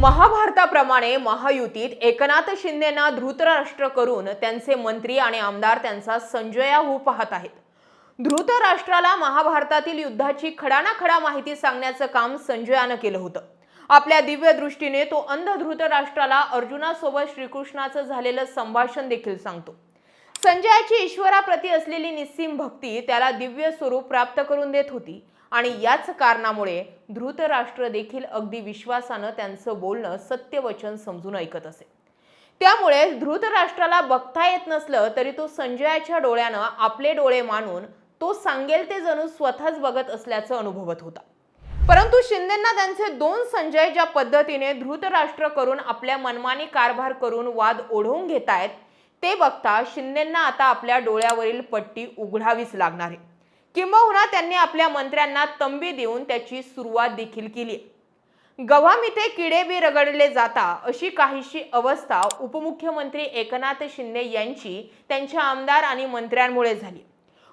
महाभारताप्रमाणे महायुतीत एकनाथ शिंदेना धृतराष्ट्र करून त्यांचे मंत्री आणि आमदार त्यांचा संजया होऊ पाहत आहेत. धृतराष्ट्राला महाभारतातील युद्धाची खडानाखडा माहिती सांगण्याचं काम संजयानं केलं होतं. आपल्या दिव्य दृष्टीने तो अंध धृतराष्ट्राला अर्जुनासोबत श्रीकृष्णाचं झालेलं संभाषण देखील सांगतो. संजयाची ईश्वराप्रती असलेली निस्सीम भक्ती त्याला दिव्य स्वरूप प्राप्त करून देत होती. आणि याच कारणामुळे धृतराष्ट्र देखील अगदी विश्वासानं त्यांचं बोलणं सत्यवचन समजून ऐकत असे. त्यामुळे धृतराष्ट्राला बघता येत नसलं तरी तो संजयाच्या डोळ्यानं आपले डोळे मानून तो सांगेल ते जणू स्वतःच बघत असल्याचं अनुभवत होता. परंतु शिंदेंना त्यांचे दोन संजय ज्या पद्धतीने धृतराष्ट्र करून आपल्या मनमानी कारभार करून वाद ओढवून घेतायत ते बघता शिंदेंना आता आपल्या डोळ्यावरील पट्टी उघडावीच लागणार आहे. किंबहुना त्यांनी आपल्या मंत्र्यांना तंबी देऊन त्याची सुरुवात देखील केली आहे. गव्हामिथे किडे बी रगडले जाता अशी काहीशी अवस्था उपमुख्यमंत्री एकनाथ शिंदे यांची त्यांच्या आमदार आणि मंत्र्यांमुळे झाली.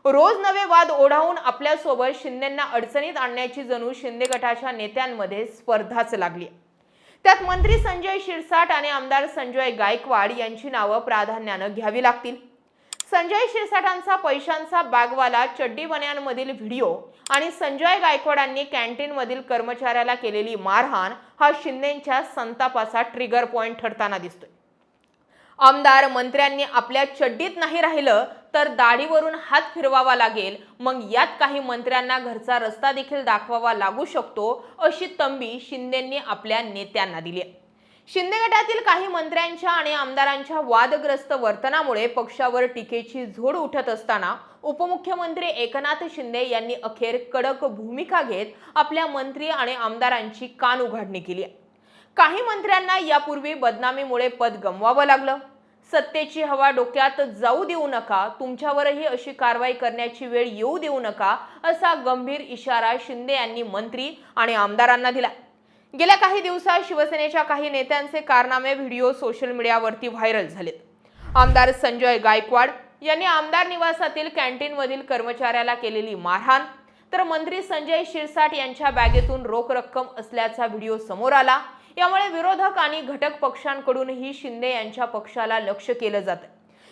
रोज नवे वाद ओढावून आपल्यासोबत शिंदेंना अडचणीत आणण्याची जणू शिंदे गटाच्या नेत्यांमध्ये स्पर्धाच लागली त्यात मंत्री संजय शिरसाट आणि आमदार संजय गायकवाड यांची नावं प्राधान्यानं घ्यावी लागतील. संजय शिरसाटांचा पैशांचा बागवाला चड्डी बन्यांमधील व्हिडिओ आणि संजय गायकवाडांनी कॅन्टीनमधील कर्मचाऱ्याला केलेली मारहाण हा शिंदेच्या संतापाचा ट्रिगर पॉईंट ठरताना दिसतोय. आमदार मंत्र्यांनी आपल्या चड्डीत नाही राहिलं तर दाढीवरून हात फिरवावा लागेल. मग यात काही मंत्र्यांना घरचा रस्ता देखील दाखवावा लागू शकतो अशी तंबी शिंदेंनी आपल्या नेत्यांना दिली. शिंदे गटातील काही मंत्र्यांच्या आणि आमदारांच्या वादग्रस्त वर्तनामुळे पक्षावर टीकेची झोड उठत असताना उपमुख्यमंत्री एकनाथ शिंदे यांनी अखेर कडक भूमिका घेत आपल्या मंत्री आणि आमदारांची कान उघडणी केली. काही मंत्र्यांना यापूर्वी बदनामीमुळे पद गमवावं लागलं. सत्तेची हवा डोक्यात जाऊ देऊ नका तुमच्यावरही अशी कारवाई करण्याची वेळ येऊ देऊ नका असा गंभीर इशारा शिंदे यांनी मंत्री आणि आमदारांना दिला. गेल्या काही दिवसात शिवसेनेच्या काही नेत्यांचे कारनामे व्हिडिओ सोशल मीडियावरती व्हायरल झालेत. आमदार संजय गायकवाड यांनी आमदार निवासातील कॅन्टीनमधील कर्मचाऱ्याला केलेली मारहाण तर मंत्री संजय शिरसाट यांच्या बॅगेतून रोख रक्कम असल्याचा व्हिडिओ समोर आला त्यामुळे विरोधक आणि घटक पक्षांकडूनही शिंदे यांच्या पक्षाला लक्ष केलं जात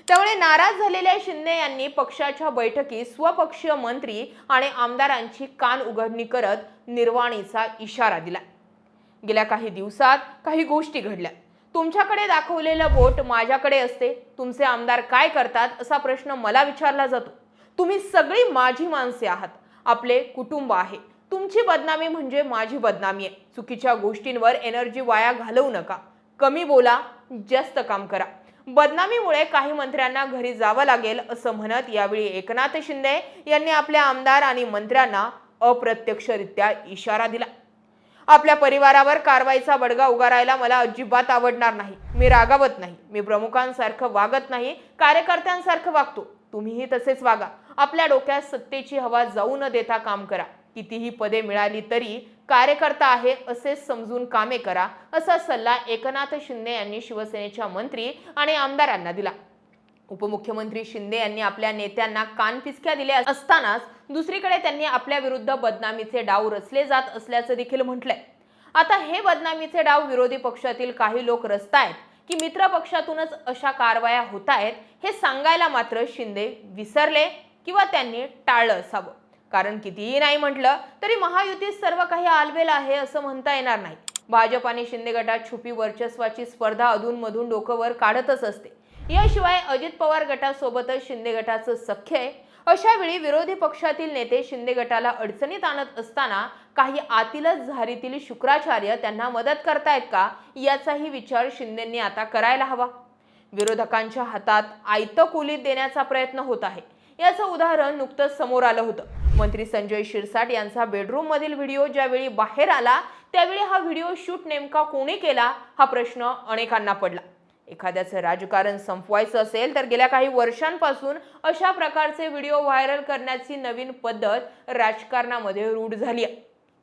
त्यामुळे नाराज झालेल्या शिंदे यांनी पक्षाच्या बैठकीत स्वपक्षीय मंत्री आणि आमदारांची कान उघडणी करत निर्वाणीचा इशारा दिला. गेल्या काही दिवसात काही गोष्टी घडल्या. तुमच्याकडे दाखवलेलं बोट माझ्याकडे असते. तुमचे आमदार काय करतात असा प्रश्न मला विचारला जातो. तुम्ही सगळी माझी माणसे आहात. आपले कुटुंब आहे. तुमची बदनामी म्हणजे माझी बदनामी आहे. चुकीच्या गोष्टींवर एनर्जी वाया घालवू नका. कमी बोला जास्त काम करा. बदनामीमुळे काही मंत्र्यांना घरी जावं लागेल असं म्हणत यावेळी एकनाथ शिंदे यांनी आपल्या आमदार आणि मंत्र्यांना अप्रत्यक्षरित्या इशारा दिला. आपल्या परिवारावर कारवाईचा बडगा उगारायला मला अजिबात आवडणार नाही. मी रागावत नाही. मी प्रमुखांसारखं वागत नाही. कार्यकर्त्यांसारखं वागतो. तुम्हीही तसेच वागा. आपल्या डोक्यात सत्तेची हवा जाऊ न देता काम करा. कितीही पदे मिळाली तरी कार्यकर्ता आहे असे समजून कामे करा असा सल्ला एकनाथ शिंदे यांनी शिवसेनेच्या मंत्री आणि आमदारांना दिला. उपमुख्यमंत्री शिंदे यांनी आपल्या नेत्यांना कानपिचक्या दिल्या असतानाच दुसरीकडे त्यांनी आपल्या विरुद्ध बदनामीचे डाव रचले जात असल्याचं देखील म्हटलंय. आता हे बदनामीचे डाव विरोधी पक्षातील काही लोक रचतायत की मित्र पक्षातूनच अशा कारवाया होत आहेत हे सांगायला मात्र शिंदे विसरले किंवा त्यांनी टाळलं असावं. कारण कितीही नाही म्हटलं तरी महायुतीत सर्व काही आलबेल आहे असं म्हणता येणार नाही. भाजप आणि शिंदे गटात छुपी वर्चस्वाची स्पर्धा अधूनमधून डोकंवर काढतच असते. याशिवाय अजित पवार गटासोबतच शिंदे गटाचं सख्य आहे. अशा वेळी विरोधी पक्षातील नेते शिंदे गटाला अडचणीत आणत असताना काही आतीलच झारीतील शुक्राचार्य त्यांना मदत करतायत का? याचाही विचार शिंदेंनी आता करायला हवा. विरोधकांच्या हातात आयतं कुलीत देण्याचा प्रयत्न होत आहे. याचं उदाहरण नुकतंच समोर आलं होतं. मंत्री संजय शिरसाट यांचा बेडरूम मधील व्हिडिओ ज्यावेळी बाहेर आला त्यावेळी हा व्हिडिओ शूट नेमका कोणी केला हा प्रश्न अनेकांना पडला. एखाद्याचं राजकारण संपवायचं असेल तर गेल्या काही वर्षांपासून अशा प्रकारचे व्हिडिओ व्हायरल करण्याची नवीन पद्धत राजकारणामध्ये रूढ झाली आहे.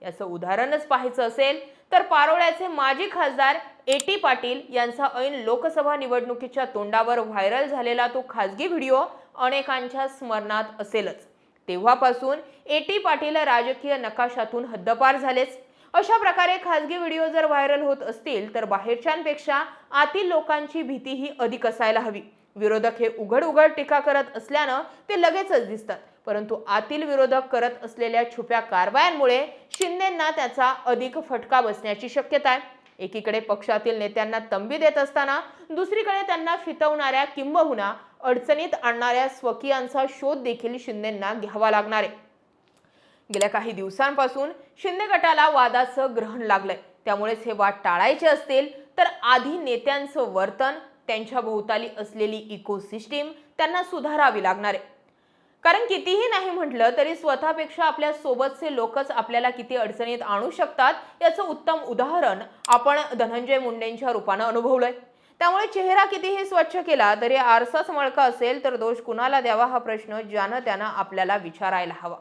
याचं उदाहरणच पाहायचं असेल तर पारोळ्याचे माजी खासदार ए टी पाटील यांचा ऐन लोकसभा निवडणुकीच्या तोंडावर व्हायरल झालेला तो खासगी व्हिडिओ अनेकांच्या स्मरणात असेलच. तेव्हापासून ए टी पाटील राजकीय नकाशातून हद्दपार झालेच. अशा प्रकारे खासगी व्हिडिओ जर व्हायरल होत असतील तर बाहेरच्यांपेक्षा आतील लोकांची भीती ही अधिक असायला हवी. विरोधक हे उघड उघड टीका करत असल्यानं ते लगेचच दिसतात. परंतु आतील विरोधक करत असलेल्या छुप्या कारवायांमुळे शिंदेंना त्याचा अधिक फटका बसण्याची शक्यता आहे. एकीकडे पक्षातील नेत्यांना तंबी देत असताना दुसरीकडे त्यांना फितवणाऱ्या किंबहुना अडचणीत आणणाऱ्या स्वकीयांचा शोध देखील शिंदेंना घ्यावा लागणार आहे. गेल्या काही दिवसांपासून शिंदे गटाला वादाचं ग्रहण लागलंय. त्यामुळेच हे वाद टाळायचे असतील तर आधी नेत्यांचं वर्तन त्यांच्या भोवताली असलेली इकोसिस्टीम त्यांना सुधारावी लागणार आहे. कारण कितीही नाही म्हटलं तरी स्वतःपेक्षा आपल्या सोबतचे लोकच आपल्याला किती अडचणीत आणू शकतात याचं उत्तम उदाहरण आपण धनंजय मुंडेंच्या रूपानं अनुभवलंय. त्यामुळे चेहरा कितीही स्वच्छ केला तरी आरसाच मळका असेल तर दोष कुणाला द्यावा हा प्रश्न ज्यानं त्यानं आपल्याला विचारायला हवा.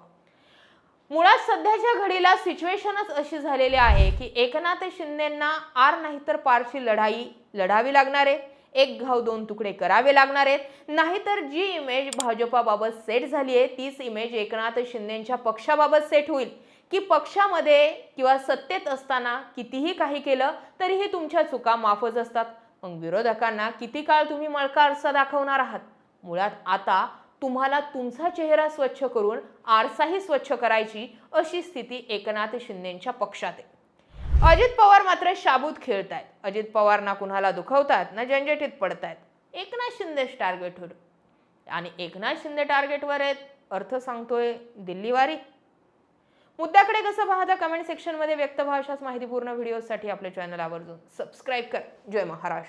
मुळात सध्याच्या घडीला सिच्युएशनच अशी झालेली आहे की एकनाथ शिंदेंना आर नाही तर पारची लढाई लढावी लागणार आहे एक घाव दोन तुकडे करावे लागणार आहेत नाहीतर जी इमेज भाजपाबाबत सेट झाली आहे तीच इमेज एकनाथ शिंदेच्या पक्षाबाबत सेट होईल. की पक्षामध्ये किंवा सत्तेत असताना कितीही काही केलं तरीही तुमच्या चुका माफच असतात. मग विरोधकांना किती काळ तुम्ही मळका आरसा दाखवणार आहात? मुळात आता तुम्हाला तुमचा चेहरा स्वच्छ करून आरसाही स्वच्छ करायची अशी स्थिती एकनाथ शिंदेच्या पक्षात आहे. अजित पवार मात्र शाबूत खेळतायत. अजित पवार ना कुणाला दुखवतात ना झंझटीत पडतायत. एकनाथ शिंदेच टार्गेटवर आणि एकनाथ शिंदे टार्गेटवर आहेत अर्थ सांगतोय दिल्लीवारी. मुद्द्याकडे कसं पाहता कमेंट सेक्शनमध्ये व्यक्त भाषाच माहितीपूर्ण व्हिडिओसाठी आपल्या चॅनल आवर्जून सबस्क्राईब कर. जय महाराष्ट्र.